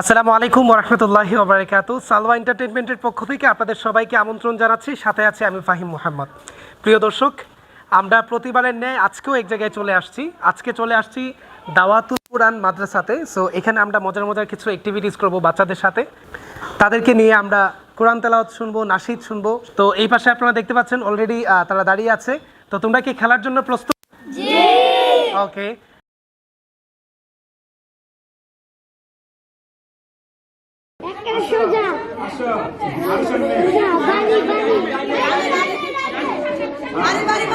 আসসালামু আলাইকুম রহমতুল্লাহি ওবরাকাতু সালওয়া এন্টারটেনমেন্টের পক্ষ থেকে আপনাদের সবাইকে আমন্ত্রণ জানাচ্ছি। সাথে আছে আমি ফাহিম মোহাম্মদ। প্রিয় দর্শক আমরা প্রতিবারের ন্যায় আজকেও এক জায়গায় চলে আসছি। আজকে চলে আসছি দাওয়াতুল কুরআন মাদ্রাসাতে। সো এখানে আমরা মজার মজার কিছু অ্যাক্টিভিটিস করব বাচ্চাদের সাথে। তাদেরকে নিয়ে আমরা কোরআন তেলাওয়াত শুনব নাসিদ শুনব। তো এই পাশে আপনারা দেখতে পাচ্ছেন অলরেডি তারা দাঁড়িয়ে আছে। তো তোমরা কি খেলার জন্য প্রস্তুত? ওকে সোজা বাড়ি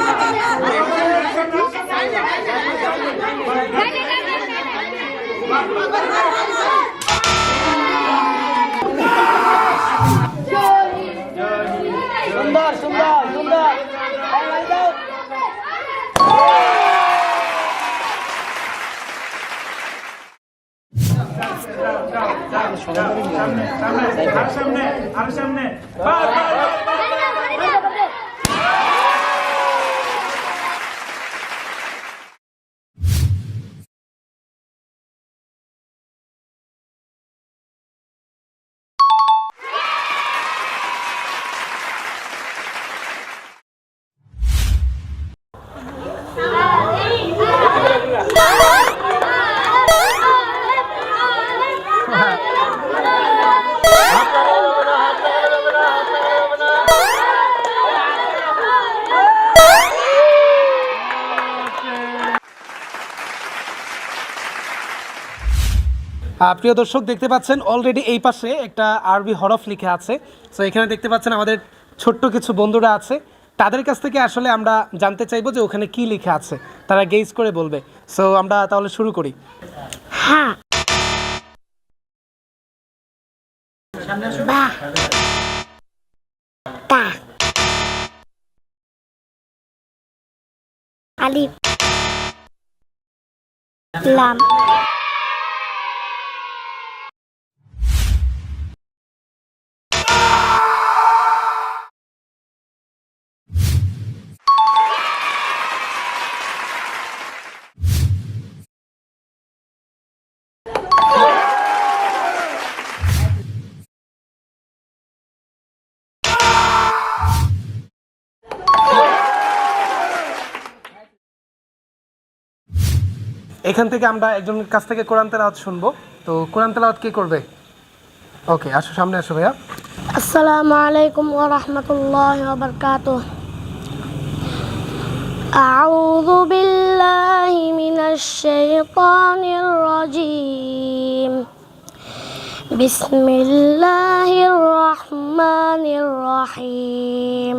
সুন্দর সুন্দর। প্রিয় দর্শক, দেখতে পাচ্ছেন অলরেডি এই পাশে একটা আরবি হরফ লিখে আছে। সো এখানে দেখতে পাচ্ছেন আমাদের ছোট্ট কিছু বন্ধুরা আছে। তাদের কাছ থেকে আসলে আমরা জানতে চাইব যে ওখানে কি লিখে আছে। তারা গেজ করে বলবে। সো আমরা তাহলে শুরু করি। হ্যাঁ। লাম। এখান থেকে আমরা একজনের কাছ থেকে কোরআন তেলাওয়াত শুনব। তো কোরআন তেলাওয়াত কে করবে? ওকে, আসো, সামনে আসো ভাইয়া। আসসালামু আলাইকুম ওয়া রাহমাতুল্লাহি ওয়া বারাকাতুহু। আউযু বিল্লাহি মিনাশ শাইতানির রাজীম। বিসমিল্লাহির রহমানির রহিম।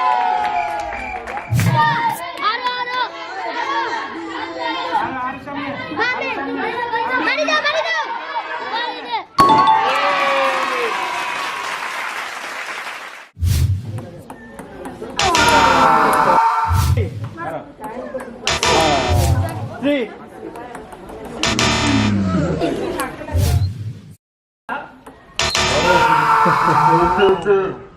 Three start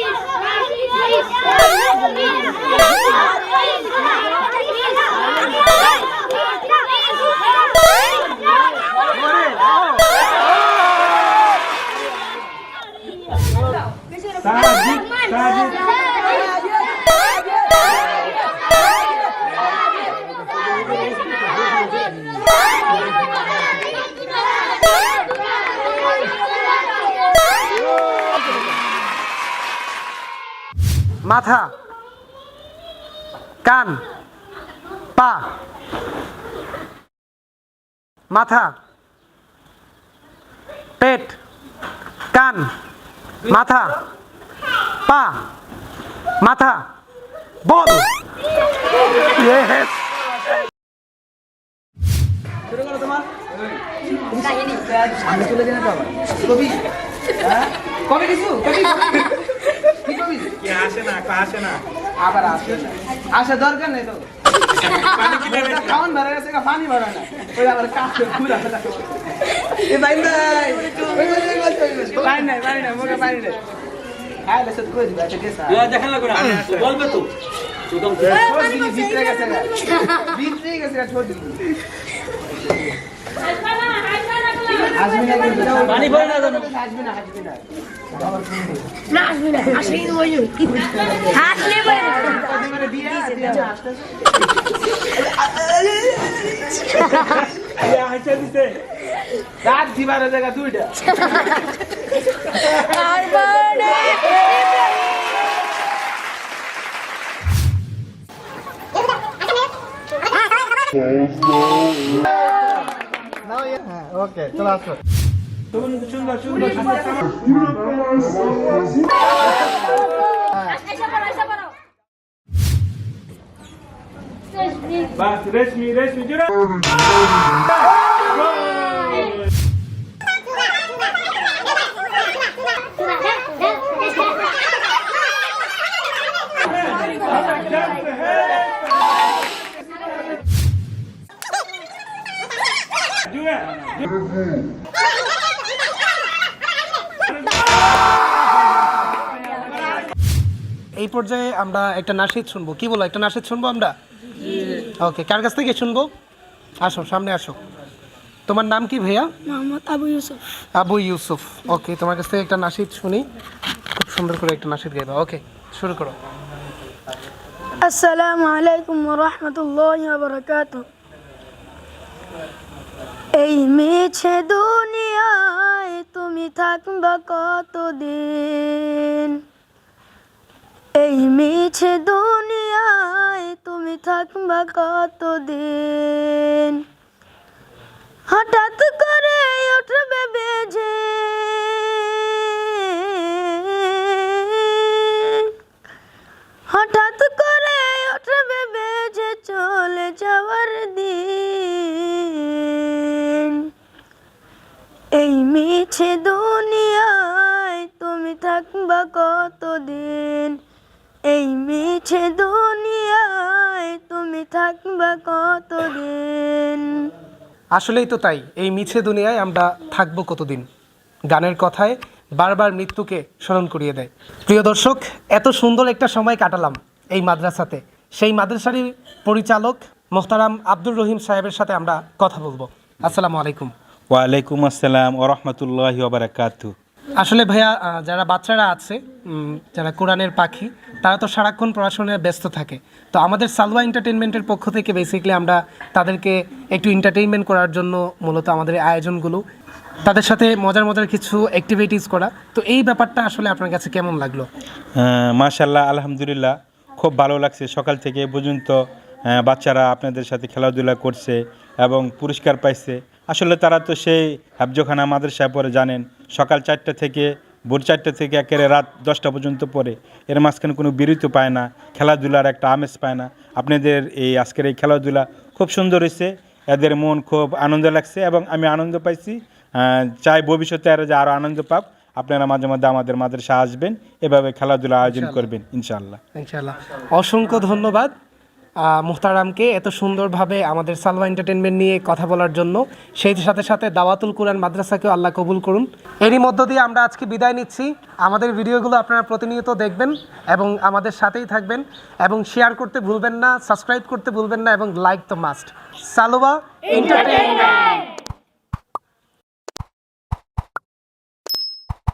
Vai! মাথা কান পা মাথা পেট কান মাথা পা মাথা বল। কবি হ্যাঁ? কিছু? আসে না আসে না। আবার আসে। আসে দরকার নেই তো। খাওয়ান ভরা গেছে গা, পানি ভরা না। ওই আবার কাছে ঘুরা এ ভাই ভাই। ওই, ওই, ওই, ওই, ওই, ওই, ওই। পানি নাই পানি নাই মুখে পানি নাই। খাই লেছে কই দিবা এটা গেছে বলবে তো। ছোট ভিতরে গেছে ভিতরে গেছে ছোট দিবি। পানি ভরে না জানো আসবি না আসবি না। না আসবি না আসলে কিন্তু ওই হাসলে রাত দিবার জায়গা দুইটা। আর বড়ে ওকে চলো আসো সুন্দর সুন্দর সুন্দর পর্যায়ে আমরা একটা নাসিদ শুনব। কি বলো একটা নাসিদ শুনব আমরা? ওকে কার কাছ থেকে শুনব? আসো সামনে আসো। তোমার নাম কি ভাইয়া? মোহাম্মদ আবু ইউসুফ। আবু ইউসুফ। ওকে তোমার কাছ থেকে একটা নাসিদ শুনি। খুব সুন্দর করে একটা নাসিদ গাইবা। ওকে শুরু করো। আসসালামু আলাইকুম রহমতুল্লাহ বারকাত এই মিছে দুনিয়ায় তুমি থাকবা কতদিন? এই মিছে দুনিয়ায় তুমি থাকবা কতদিন? হঠাৎ করে উঠবে বেজে। দুনিয়ায় তুমি থাকবা কতদিন? আসলেই তো তাই এই মিছে দুনিয়ায় আমরা থাকব কতদিন? গানের কথায় বারবার মৃত্যুকে স্মরণ করিয়ে দেয়। প্রিয় দর্শক এত সুন্দর একটা সময় কাটালাম এই মাদ্রাসাতে। সেই মাদ্রাসারই পরিচালক মোহতারাম আব্দুর রহিম সাহেবের সাথে আমরা কথা বলব। আসসালামু আলাইকুম। ওয়ালাইকুম আসসালাম ও রহমতুল্লাহ বারাকাতু আসলে ভাইয়া যারা বাচ্চারা আছে যারা কোরআনের পাখি, তারা তো সারাক্ষণ পড়াশোনায় ব্যস্ত থাকে। তো আমাদের সালওয়া এন্টারটেনমেন্টের পক্ষ থেকে বেসিক্যালি আমরা তাদেরকে একটু এন্টারটেইনমেন্ট করার জন্য মূলত আমাদের আয়োজনগুলো, তাদের সাথে মজার মজার কিছু অ্যাক্টিভিটিস করা। তো এই ব্যাপারটা আসলে আপনার কাছে কেমন লাগল? মাশাল্লাহ আলহামদুলিল্লাহ, খুব ভালো লাগছে। সকাল থেকে পর্যন্ত বাচ্চারা আপনাদের সাথে খেলাধুলা করছে এবং পুরস্কার পাইছে। আসলে তারা তো সেই হাবজখানা মাদ্রাসায় পরে জানেন সকাল চারটা থেকে ভোর চারটা থেকে একেবারে রাত দশটা পর্যন্ত পরে এর মাঝখানে কোনো বিরতি পায় না খেলাধুলার একটা আমেজ পায় না। আপনাদের এই আজকের এই খেলাধুলা খুব সুন্দর হয়েছে এদের মন খুব আনন্দ লাগছে এবং আমি আনন্দ পাইছি। চাই ভবিষ্যতে এরা যে আরও আনন্দ পাক। আপনারা মাঝে মধ্যে আমাদের মাদ্রাসা আসবেন এভাবে খেলাধুলা আয়োজন করবেন ইনশাআল্লাহ ইনশাল্লাহ। অসংখ্য ধন্যবাদ। মুহতারামকে এত সুন্দরভাবে আমাদের সালভা এন্টারটেনমেন্ট নিয়ে কথা বলার জন্য, সেই সাথে সাথে দাওয়াতুল কুরআন মাদ্রাসাকেও আল্লাহ কবুল করুন। এরই মধ্য দিয়ে আমরা আজকে বিদায় নিচ্ছি। আমাদের ভিডিওগুলো আপনারা প্রতিনিয়ত দেখবেন এবং আমাদের সাথেই থাকবেন এবং শেয়ার করতে ভুলবেন না সাবস্ক্রাইব করতে ভুলবেন না এবং লাইক তো মাস্ট সালোয়া এন্টারটেনমেন্ট